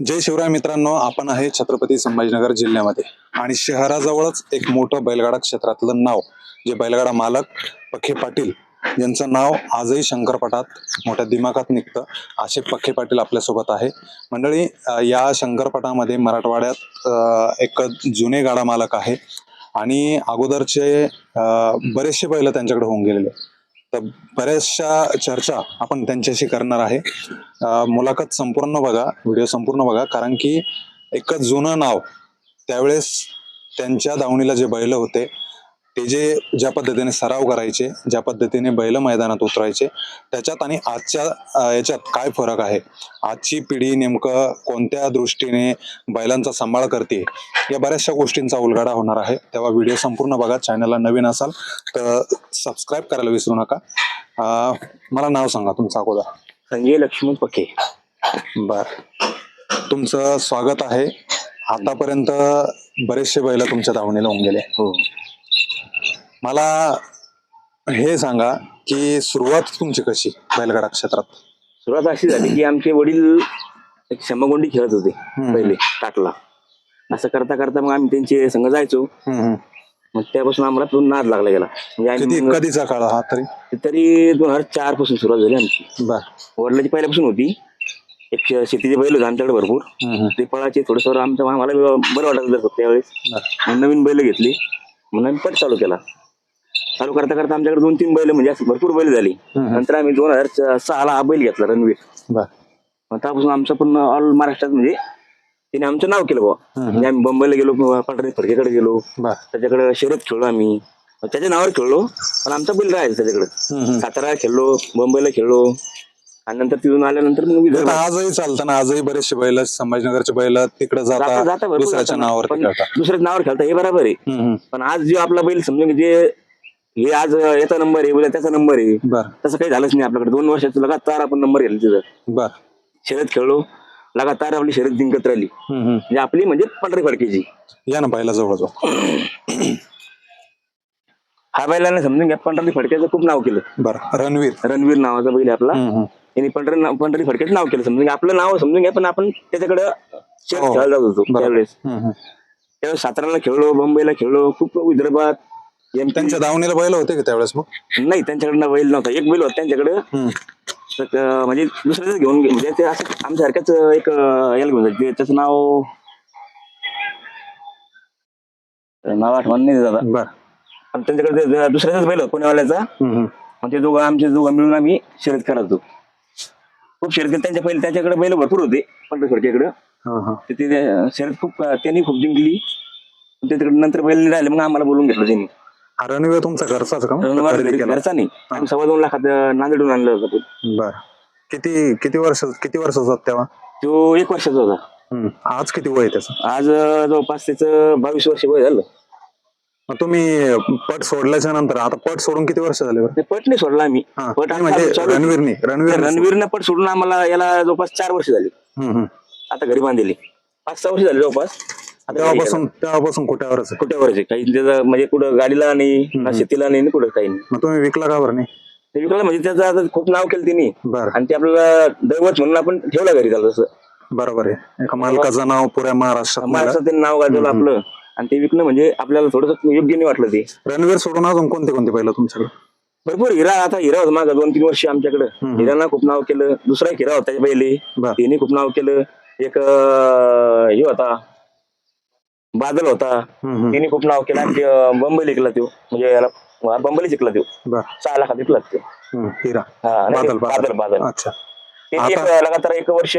जय शिवराय मित्रांनो आपण आहे छत्रपती संभाजीनगर जिल्ह्यामध्ये. आणि शहराजवळच एक मोठं बैलगाडा क्षेत्रातलं नाव जे बैलगाडा मालक पखे पाटील यांचं नाव आजही शंकरपटात मोठ्या दिमागात निघतं. असे पखे पाटील आपल्यासोबत आहे. मंडळी या शंकरपटामध्ये मराठवाड्यात एक जुने गाडा मालक आहे. आणि अगोदरचे बरेचसे बैल त्यांच्याकडे होऊन गेलेले तर बऱ्याचशा चर्चा आपण त्यांच्याशी करणार आहे. मुलाखत संपूर्ण बघा व्हिडिओ संपूर्ण बघा कारण की एक जुनं नाव त्यावेळेस त्यांच्या दावणीला जे बैल होते ते जे ज्या पद्धतीने सराव करायचे ज्या पद्धतीने बैल मैदानात उतरायचे त्याच्यात आणि आजच्या याच्यात काय फरक आहे? आजची पिढी नेमकं कोणत्या दृष्टीने बैलांचा सांभाळ करते? या बऱ्याचशा गोष्टींचा उलगाडा होणार आहे. तेव्हा व्हिडिओ संपूर्ण बघा. चॅनलला नवीन असाल तर सबस्क्राईब करायला विसरू नका. मला नाव सांगा तुमचं अगोदर. संजय लक्ष्मण पके. बर. तुमचं स्वागत आहे. आतापर्यंत बरेचसे बैल तुमच्या धावणीला होऊन गेले. हो. मला हे सांगा की सुरुवात तुमची कशी बैलगाडा क्षेत्रात? सुरुवात अशी झाली की आमचे वडील एक शंभरगोंडी खेळत होते. पहिले टाटला असं करता करता मग आम्ही त्यांचे संघ जायचो. मग त्यापासून आम्हाला तो नाद लागला गेला म्हणजे किती आम्ही कधीचा काळ हा तरी? तरी दोन हजार चारपासून सुरुवात झाली आमची. बर. वडिलाची पहिल्यापासून होती. एक श- शेतीचे बैल होते आमच्याकडे भरपूर. हम्म. ते पळाचे थोडंसं आमचं आम्हाला बरं वाटत होतं त्यावेळेस. बर. मग नवीन बैल घेतली. म्हणून आम्ही पट चालू केला. चालू करता करता आमच्याकडे दोन तीन बैल म्हणजे असं भरपूर बैल झाली. नंतर आम्ही दोन हजार सहाला हा बैल घेतला रणवीर. मग त्यापासून आमचं पण ऑल महाराष्ट्रात म्हणजे तिने आमचं नाव केलं हम्म. म्हणजे आम्ही मुंबईला गेलो पाटणी फडकेकडे गेलो. त्याच्याकडे शर्यत खेळलो आम्ही. त्याच्या नावावर खेळलो पण आमचा बैल राहायचा त्याच्याकडे. सातारा खेळलो मुंबईला खेळलो. आणि नंतर तिथून आल्यानंतर मग आजही चालतं ना आजही बरेचसे बैल संभाजीनगरचे बैल तिकडे जाता जाता जाता भरपूर दुसऱ्याच्या. नावावर पण खेळतात. दुसऱ्याच नावावर खेळता हे बरोबर आहे. पण आज जो आपला बैल समजून जे हे आज याचा नंबर आहे उद्या त्याचा नंबर आहे. बर. तसं काही झालंच नाही आपल्याकडे. दोन वर्षाचं लगातार आपण नंबर घेतला तिथं. बर. शर्यत खेळलो. लगातार आपली शर्यत जिंकत राहिली. हम्म, हम्म. म्हणजे आपली म्हणजे पंढरी फडकेची. या ना बैला जवळ जाऊ हा बैलाने समजून घ्या पंढरी फडक्याचं खूप नाव केलं. बर. रणवीर. रणवीर नावाचा बैल आहे आपला. हम्म, हम्म. यांनी पंढरी नाव- पंढरी फडक्याचं नाव केलं. समजून घ्या. आपलं नाव समजून घ्या पण आपण त्याच्याकडे हो. खेळायला जात होतो बरोबर. त्यावेळेस. हम्म, हम्म. त्यावेळेस साताराला खेळलो मुंबईला खेळलो खूप विदर्भात MP त्यांच्या दावणीला बैल होते का त्यावेळेस मग? नाही त्यांच्याकडनं बैल नव्हता. एक बैल होता त्यांच्याकडे. हम्म. तर, अं, म्हणजे दुसऱ्याच घेऊन म्हणजे ते असं आमच्यासारख्याच एक अं, याला घेऊन जायचे. त्याचं नाव नाव आठवण नाही दादा. बर. पण त्यांच्याकडे ते- ते दुसऱ्याचाच बैल होता पुण्यावाल्याचा. हम्म, हम्म. मग ते दोघं आमचे दोघं मिळून आम्ही शर्यत करायचो खूप शर्यत केली. त्यांच्या पहिले त्याच्याकडे बैल भरपूर होते पंढरपूरच्याकडे हा, हा. तर ते ते शर्यत खूप त्यांनी खूप जिंकली. त्याच्याकडे नंतर बैल नाही राहिले. मग आम्हाला बोलून घेतलं त्यांनी. हा रणवीर तुमचा घरचाच का मग? रणवार खरेदी घरी- केला. घरचा नाही आम्ही सव्वा दोन लाखात अं, नांदेडून आणलं होतं ते. बर. किती किती वर्ष किती वर्षाचा तेव्हा? तो एक वर्षाचा होता. हम्म. आज किती वय आहे त्याचं? आज अं, जवळपास त्याचं बावीस वर्ष वय झालं. मग तुम्ही पट सोडल्याच्या नंतर आता पट सोडून किती वर्ष झाले बरं? ते पट नाही सोडला आम्ही. हा, पट नाही आता म्हणजे चालू- रणवीरनी रणवीर रणवीरनं पट सोडून आम्हाला याला जवळपास चार वर्ष झाली. आता घरी बांधलेली. पाच सहा वर्ष झाली जवळपास. तेव्हापासून तेव्हापासून कुठ्यावरच आहे. कुठे वरच आहे? काही त्याचं म्हणजे कुठं गाडीला नाही ना शेतीला नाही ना कुठं काही नाही. मग तुम्ही विकला का बरं नाही? ते विकलं म्हणजे त्याचं आता खूप नाव केलं त्यांनी बर. आणि ते आपल्याला दैवत म्हणून आपण ठेवला घरी त्याला तसं. बरोबर आहे. एका मालकाचं नाव पुऱ्या महाराष्ट्रात. महाराष्ट्रात नाव गाजवलं आपलं. आणि ते विकणं म्हणजे आपल्याला थोडस योग्य नाही वाटलं ते. रणवीर सोडून अजून कोणते कोणते पहिलं तुमच्याकडे? भरपूर हिरा आता हिरा होता मागं दोन तीन वर्ष आमच्याकडे. हिराना खूप नाव केलं. दुसरा एक हिरा होता पहिले. बर. त्यांनी खूप नाव केलं. एक अं, हे होता. बादल होता. हम्म, हम्म. त्यांनी खूप नाव केलं आणि ते, अं, बंबई जिंकला तो म्हणजे याला हा, बंबईला जिंकला तो बर. सहा लाखात जिंकला तो हम्म, हिरा. हा, बादल बादल. बादल अच्छा. त्यांनी एक लगातार एक वर्ष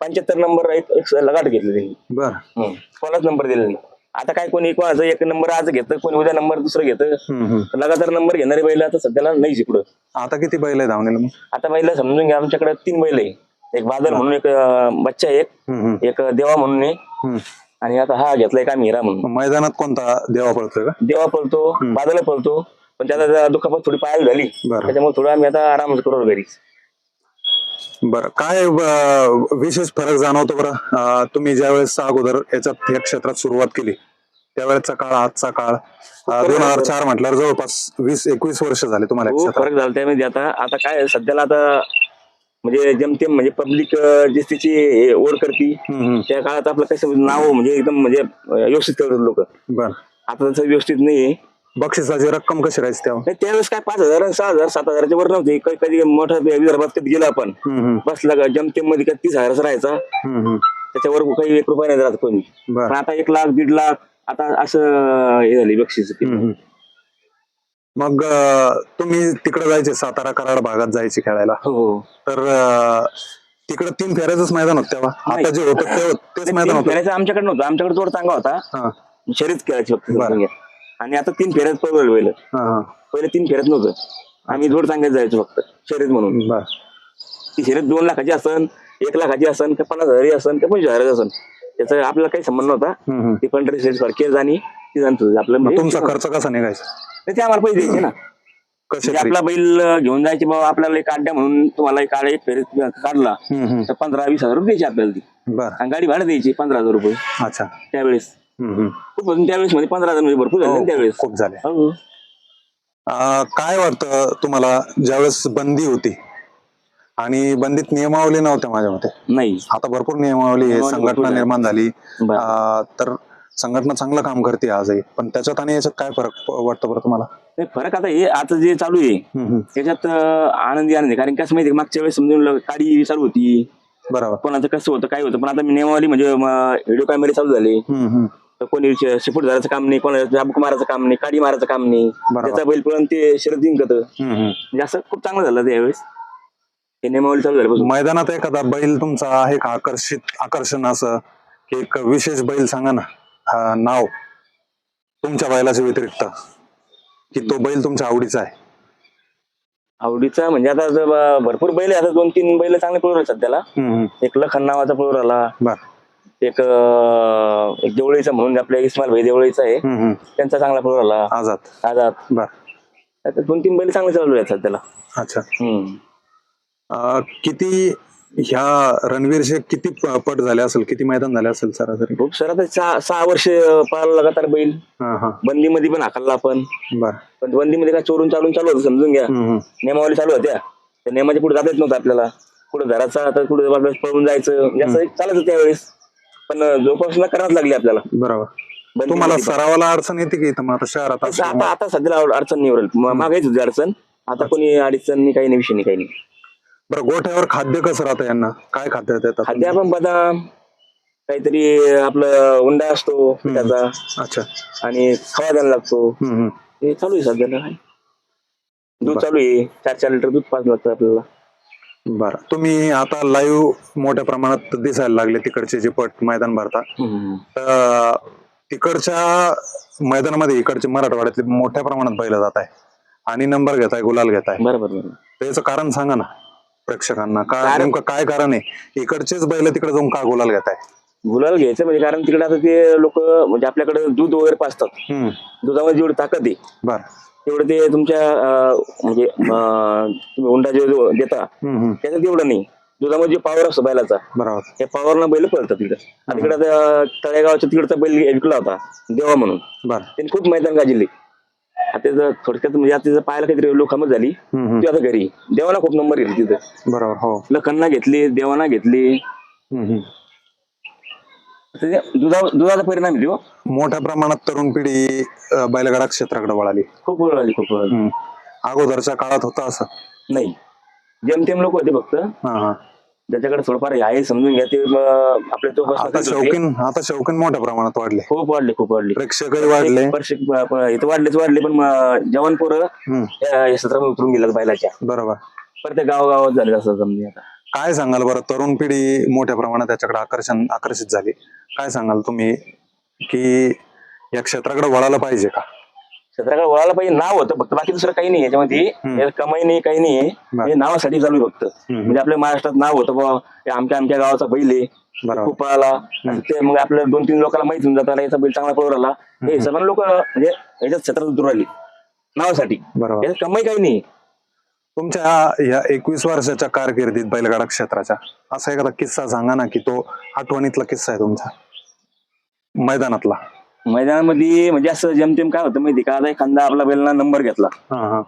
पंच्याहत्तर नंबर एक एक लगाट घेतले त्यांनी बर. हम्म. कोणाच नंबर दिले नाही. आता काय कोणी कोणाचं एक नंबर आज घेतं कोणी उद्या नंबर दुसरं घेतं. हम्म, हम्म. लगातार नंबर घेणारे बैल आता सध्याला नाही जिकडं. आता किती बैल आहे धावणीला मग? आता बैल समजून घ्या आमच्याकडे तीन बैल आहे. एक बादल म्हणून एक अं, बच्चा आहे एक. हम्म, हम्म. एक देवा म्हणून आहे. हम्म. आणि आता हा घेतलाय का हिरा म्हणून. मैदानात कोणता देवा पळतोय का? देवा पळतो बादला पळतो पण त्याला जरा दुखापत थोडी पायाला झाली. त्याच्यामुळे थोडं आम्ही आता आरामच करू घरी. बरं काय विशेष फरक जाणवतो बरं? तुम्ही ज्यावेळेस अगोदर याच्यात या क्षेत्रात सुरुवात केली त्यावेळेचा काळ आजचा काळ दोन हजार चार म्हटल्यावर जवळपास वीस एकवीस वर्ष झाले तुम्हाला. फरक झाला त्यामध्ये आता आता काय सध्याला आता म्हणजे जमतेम म्हणजे पब्लिक जे हे ओढ करती. त्या काळात आपलं कसं नाव म्हणजे एकदम म्हणजे व्यवस्थित करतात लोक. आता तसं व्यवस्थित नाही बक्षिसाची रक्कम कशी राहायची तेव्हा? त्यावेळेस काय पाच हजार सहा हजार सात हजाराच्या वर नव्हते. कधी कधी मोठा विदर्भात कधी गेलो आपण बसला का जमतेममध्ये काय तीस हजाराचा राहायचा. त्याच्यावर काही एक रुपया नाही राहत कोणी. पण आता एक लाख दीड लाख आता असं हे झाली बक्षीस. मग अं, तुम्ही तिकडे जायचे सातारा कराड भागात जायचे खेळायला. हो तर अं, तिकडे तीन फेऱ्याच मैदान होत तेव्हा. आता जे होतं ते तेच मैदान तीन होतं. फेऱ्याचा आमच्याकडे नव्हतं. आमच्याकडे थोडा चांगला होता. हा. शर्यत खेळायची फक्त बरं. आणि आता तीन फेऱ्यात पळवलं पहिलं. हा हा. पहिले तीन फेऱ्यात नव्हतं. आम्ही जोड चांगल्यात जायचो फक्त. शर्यत म्हणून. बर. ती शर्यत दोन लाखाची असन एक लाखाची असन का पन्नास हजारी असन का पंचवीस हजाराची असन. त्याचा आपल्याला काही संबंध नव्हता. हम्म, हम्म. ती पंढरी शर्यत केस आणि ती जाणतो आपलं मग म्हणजे तुमचा खर्च कसा निघायचा? ते आम्हाला पैसे द्यायचे ना. कसे म्हणजे आपला बैल घेऊन जायचे बाबा आपल्याला एक अड्डा म्हणून तुम्हाला एक आडा एक फेरीत काढला. तर पंधरा वीस हजार रुपये द्यायचे आपल्याला ती. बर. आणि गाडी भाडं द्यायची पंधरा हजार रुपये. अच्छा. त्यावेळेस. हम्म, हम्म. खूप त्यावेळेस म्हणजे पंधरा हजार म्हणजे भरपूर झाले ना हो, त्यावेळेस. खूप झाले. हो. अं, काय वाटतं तुम्हाला ज्यावेळेस बंदी होती? आणि बंदीत नियमावली नव्हत्या माझ्या मते. नाही. आता भरपूर नियमावली आहे नियमावली भरपूर संघटना आहे. निर्माण झाली. बरं. अं, तर संघटना चांगलं काम करते आजही पण त्याच्यात आणि याच्यात काय फरक वाटतं बरं तुम्हाला? नाही, फरक आता हे आता जे चालू आहे. त्याच्यात आनंदी आनंद. आहे कारण कसं माहिती मागच्या वेळेस समजून गाडी चालू होती. बरोबर. कोणाचं कसं होतं काय होतं? पण आता नियमावली म्हणजे व्हिडिओ कॅमेरे चालू झाले. तर कोणी शिपूट धरायचं काम नाही कोणाला चाबूक मारायचं काम नाही काडी मारायचं काम नाही. त्याचा बैल पळून ते शरद जिंकत. म्हणजे असं खूप चांगलं झालं त्यावेळेस हे मैदानात एखादा बैल तुमचा आहे का आकर्षित आकर्षण असं की एक विशेष बैल सांगा ना. नाव. तुमच्या बैलाच्या व्यतिरिक्त. की तो बैल तुमच्या आवडीचा आहे. आवडीचा म्हणजे आता जर भरपूर बैल आहे. आता दोन तीन बैल चांगले सध्याला. हम्म, हम्म. एक लखन नावाचा पळून आला बर. एक अं, एक देवळीचा म्हणून आपल्या इस्माईल भाई देवळीचा आहे. हम्म, हम्म. त्यांचा चांगला पळून आला आझाद. आजाद बर. आता दोन तीन बैल चांगले चालू आहेत सध्याला. अच्छा. हम्म. अं, किती ह्या रणवीर शेख किती प- पट झाले असेल किती मैदान झाले असेल सरासरी? खूप सर आता सहा सहा वर्ष पळाला लगातार बैल. हा हा. बंदीमध्ये पण हाकलला आपण. बर. पण बंदीमध्ये काय चोरून चालून चालू होतं समजून घ्या. हम्म, हम्म. नियमावली चालू होत्या. त्या नियमाच्या पुढे जाता येत नव्हतं आपल्याला. पुढे घराचा आता आपल्याला पळून जायचं. म्हणजे असं एक चालायचं त्यावेळेस. पण जोपासून करावंच लागली आपल्याला. बरोबर. तुम्हाला. सरावाला अडचण येते की इथं मग आता शहरात आता असल्यामुळे? आता सध्याला अडचण नाही उरल मागायच होती अडचण. आता कोणी अडचण नाही काही नाही विषय नाही काही नाही. बरं गोठ्यावर खाद्य कसं राहतं यांना? काय खाद्य देतात खाद्य आपण बदाम काहीतरी आपलं उंडा असतो पिठाचा अच्छा. आणि खवा द्यायला लागतो. हम्म, हम्म. हे चालू आहे सध्याला काय दूध चालू आहे. चार चार लिटर दूध पाच लागतं आपल्याला. बरं. तुम्ही आता लाईव्ह मोठ्या प्रमाणात दिसायला लागले तिकडचे जे पट मैदान भरता. तर तिकडच्या मैदानामध्ये इकडचे मराठवाड्यातले मोठ्या प्रमाणात बैल जात आहे आणि नंबर घेताय गुलाल घेताय. बरोबर बरोबर त्याचं कारण सांगा ना. प्रेक्षकांना. काय कारण- नेमकं काय कारण आहे? इकडचेच बैल तिकडे जाऊन का गुलाल घेताय? गुलाल घ्यायचं म्हणजे कारण तिकडे आता ते लोक म्हणजे आपल्याकडे दूध वगैरे पाचतात दुधामध्ये जेवढी ताकद आहे बर. तेवढं ते तुमच्या अं, म्हणजे अं, तुम्ही उंडा जे जो देता त्याच्यात तेवढं नाही. दुधामध्ये जे पॉवर असतो बैलाचा बरोबर. त्या पॉवरनं बैल पळतात तिकडे. आता तिकडे आता तळेगावच्या तिकडचा बैल विकला होता देवा म्हणून. बर. त्यांनी खूप मैदान गाजले आता थोडक्यात म्हणजे आता त्याचं पाहायला काहीतरी लोकांमत झाली. हम्म ती आता घरी. देवाना खूप नंबर घेतले तिथं. बरोबर हो. लखनना घेतली देवाना घेतली. हम्म हम्म. आता ते दुधा दुधाचा परिणाम आहे तो मोठ्या प्रमाणात तरुण पिढी अं, बैलगाडा क्षेत्राकडे वळाली. खूप वेळ आली खूप वेळ आली. हम्म. अगोदरच्या काळात होतं असं? नाही. जेमतेम लोक होते फक्त. हा हा. ज्याच्याकडे थोडंफार आहे समजून घ्या ते आपले तो आता होते. शौकीन आता शौकीन मोठ्या प्रमाणात वाढले. खूप वाढले खूप वाढले. प्रेक्षकही वाढले. वर्षिक इथं वाढलेच वाढले पण म, जवान पोरं हम्म. या या क्षेत्रामध्ये उतरून गेल्यात बैलाच्या. बरोबर. प्रत्येक गावागावात झाले असं समजा आता. काय सांगाल बरं? तरुण पिढी मोठ्या प्रमाणात त्याच्याकडे आकर्षण आकर्षित झाली. काय सांगाल तुम्ही की या क्षेत्राकडे वळायला पाहिजे का? क्षेत्राकडे वळायला पाहिजे. नाव होतं फक्त बाकी दुसरं काही नाही. याच्यामध्ये यात कमाई नाही काही नाही. हे नावासाठी चालू आहे फक्त. म्हणजे आपल्या महाराष्ट्रात नाव होतं बाबा हे आमच्या आमच्या गावाचा बैल आहे. खूप पळाला ते मग आपल्या दोन तीन लोकांना माहीत होऊन जातात याचा बैल चांगला पळून राहिला हे सर्व लोक म्हणजे याच्यात क्षेत्रात उतरून राहिली नावासाठी. बरोबर. कमाई काही नाही. तुमच्या या एकवीस वर्षाच्या कारकिर्दीत बैलगाडा क्षेत्राच्या असा एखादा किस्सा सांगा ना की तो आठवणीतला किस्सा आहे तुमचा. मैदानातला. मैदानामध्ये म्हणजे असं जमतेम काय होतं माहिती का? आता एखादा आपला बैलांना नंबर घेतला. हा हा.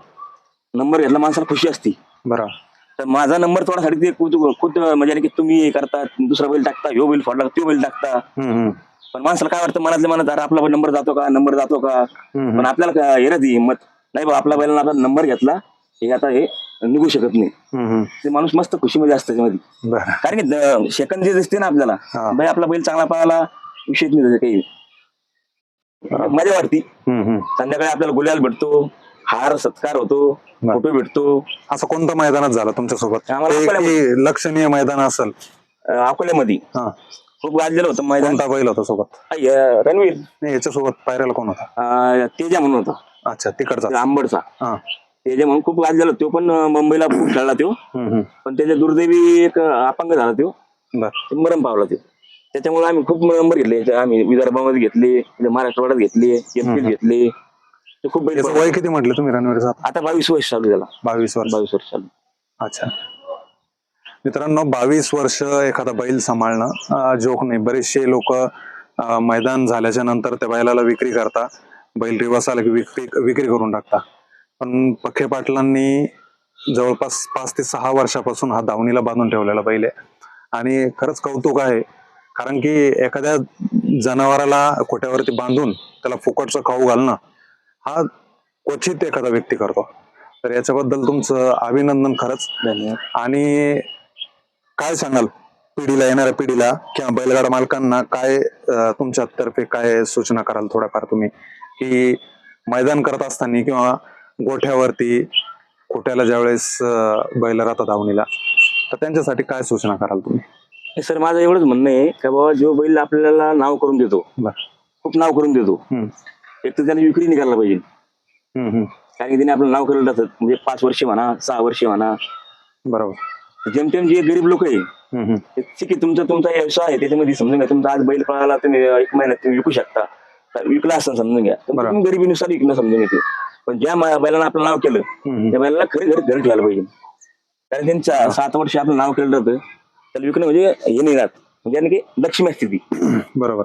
नंबर घेतला माणसाला खुशी असती. बरोबर तर माझा नंबर थोडासाठी ते खुद खुद म्हणजे की तुम्ही हे करता दुसरा बैल टाकता ह्यो बैल फोडला तो बैल टाकता. हम्म, हम्म. पण माणसाला काय वाटतं मनातल्या मनात अरे आपला नंबर जातो का? नंबर जातो का? हम्म. पण आपल्याला काय येणार ती हिंमत. नाही बा आपला बैलांना आपला नंबर घेतला हे आता हे निघू शकत नाही. हम्म, हम्म. ते माणूस मस्त खुशीमध्ये असतं त्याच्यामध्ये बरं. कारण की सेकंद जे दिसते ना हा. आपल्याला बाई आपला बैल चांगला पळाला विषयच नाही त्याचा काही. मजा वाटती. संध्याकाळी आपल्याला गुलाल भेटतो हार सत्कार होतो. फोटो भेटतो. असं कोणतं मैदानात झालं अकोल्यामध्ये. की लक्षणीय मैदान असेल. अकोल्यामध्ये. हा. खूप गाजलेलं होतं मैदान. बैल होता सोबत? रणवीर. नाही याच्यासोबत पायऱ्याला कोण होता? तेजा म्हणून होता. अच्छा तिकडचा. आंबडचा. तेजा म्हणून खूप गाजलेला तो पण मुंबईला खूप खेळला तो. पण त्याच्या दुर्दैवी एक अपंग झाला ते मरण पावला तो. त्याच्यामुळे आम्ही खूप नंबर घेतले. आम्ही विदर्भामध्ये घेतले मराठवाड्यात घेतले एमपीत घेतले. ते खूप. वय किती म्हटलं तुम्ही रणवीरचा आता बावीस वर्ष चालू त्याला. बावीस वर्ष. बावीस वर्ष चालू अच्छा. मित्रांनो बावीस वर्ष एखादा बैल सांभाळणं जोक नाही. बरेचसे लोक मैदान झाल्याच्यानंतर त्या बैलाला विक्री करता. बैल रिवर्स आला की विक्री विक्री करून टाकता. पण पखे पाटलांनी जवळपास पाच ते सहा वर्षापासून हा दावणीला बांधून ठेवलेला बैल आहे. आणि खरंच कौतुक आहे कारण की एखाद्या जनावराला खोट्यावरती बांधून त्याला फुकटचं खाऊ घालणं हा क्वचित एखादा व्यक्ती करतो. तर याच्याबद्दल तुमचं अभिनंदन खरंच. धन्यवाद. आणि काय सांगाल पिढीला येणाऱ्या पिढीला किंवा बैलगाडा मालकांना काय अं, तुमच्यातर्फे काय सूचना कराल थोड्याफार तुम्ही? की मैदान करत असताना किंवा गोठ्यावरती खोट्याला ज्यावेळेस बैल राहतात धावणीला तर त्यांच्यासाठी काय सूचना कराल तुम्ही? हे सर माझं एवढंच म्हणणं आहे का बाबा जो बैल आपल्याला नाव करून देतो खूप नाव करून देतो एक तर त्याला विक्री निघायला पाहिजे. कारण की त्याने आपलं नाव केलं जातं म्हणजे पाच वर्ष म्हणा सहा वर्ष म्हणा. बरोबर. जेमतेम जे गरीब लोक आहे ठीक आहे तुमचा तुमचा व्यवसाय आहे त्याच्यामध्ये समजून घ्या तुमचा आज बैल पळाला तुम्ही एक महिन्यात तुम्ही विकू शकता. तर विकला असं समजून घ्या. तुम्ही गरिबीनुसार विकणं समजून घेते पण ज्या बैलानं आपलं नाव केलं. त्या बैलाला खरी घरी घरी ठेवायला पाहिजे. कारण त्यांच्या सात वर्ष आपलं नाव केलं जातं त्याला विकणं म्हणजे हे नाही राहत. म्हणजे की लक्ष्मी असते ती. बरोबर.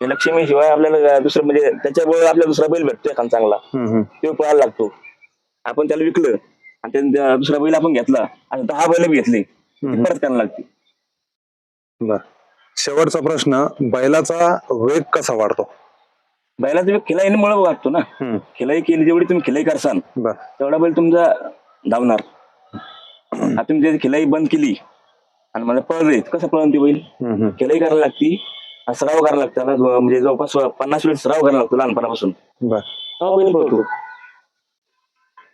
लक्ष्मी शिवाय आपल्याला दुसरं म्हणजे त्याच्यामुळे आपल्याला दुसरा बैल भेटतो एखादा चांगला. हम्म, हम्म. तो पळायला लागतो. आपण त्याला विकलं आणि त्या दुसरा बैल आपण घेतला आणि दहा बैल बी घेतले ती परत करायला लागते. बर. शेवटचा प्रश्न बैलाचा वेग कसा वाढतो? बैलाचा वेग खिलाईमुळे वाटतो ना. हम्म, खिलाई केली जेवढी तुम्ही खिलाई करसान बर. तेवढा बैल तुमचा धावणार. आता तुम्ही त्याची खिलाई बंद केली आणि मला पळले कसं पळन ती बैल? हम्म. खिलाई करायला लागती. सराव करायला लागतं. म्हणजे जवळपास पन्नास वेळ सराव करायला लागतो लहानपणापासून. बैल पळतो.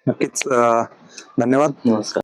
नक्कीच धन्यवाद. नमस्कार.